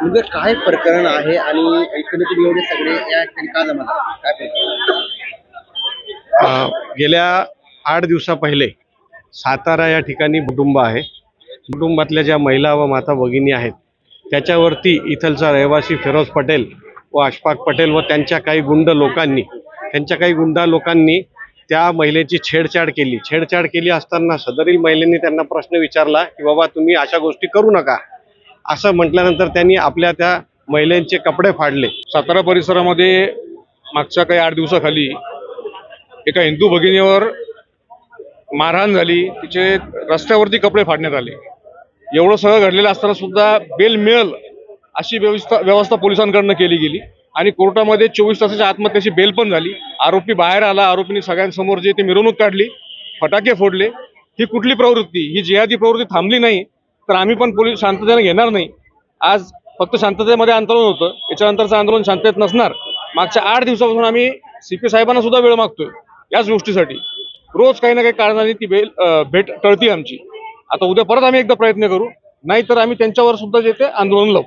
म्हणजे काय प्रकरण आहे आणि एकंदरीत एवढे सगळे या ठिकाणी का जमा काय प्रकरण गेल्या आठ दिवसा पहिले सातारा या ठिकाणी कुटुंब आहे. कुटुंबातल्या ज्या महिला व माता भगिनी आहेत त्याच्यावरती इथलचा रहिवासी फिरोज पटेल व अशफाक पटेल व त्यांच्या काही गुंड लोकांनी त्यांच्या काही गुंडा लोकांनी त्या महिलेची छेडछाड केली. छेडछाड केली असताना सदरील महिलेने त्यांना प्रश्न विचारला की बाबा तुम्ही अशा गोष्टी करू नका. असं म्हटल्यानंतर त्यांनी आपल्या त्या महिलांचे कपडे फाडले. सातारा परिसरामध्ये मागच्या काही आठ दिवसाखाली एका हिंदू भगिनीवर मारहाण झाली. तिचे रस्त्यावरती कपडे फाडण्यात आले. एवढं सगळं घडलेलं असताना सुद्धा बेल मिळेल अशी व्यवस्था व्यवस्था पोलिसांकडनं केली गेली. आणि कोर्टामध्ये चोवीस तासाच्या आतमध्ये त्याची बेल पण झाली. आरोपी बाहेर आला. आरोपीने सगळ्यांसमोर जे ते मिरवणूक काढली. फटाके फोडले. ही कुठली प्रवृत्ती? ही जिहादी प्रवृत्ती थांबली नाही. तर आम्ही पण पोलीस शांततेने घेणार नाही. आज फक्त शांततेमध्ये आंदोलन होतं. याच्यानंतरचं आंदोलन शांततेत नसणार. मागच्या आठ दिवसापासून आम्ही सी पी साहेबांना सुद्धा वेळ मागतोय. याच गोष्टीसाठी. रोज काही ना काही कारणाने ती बेल भेट टळती आमची. आता उद्या परत आम्ही एकदा प्रयत्न करू. नाहीतर आम्ही त्यांच्यावर सुद्धा जे ते आंदोलन लावू.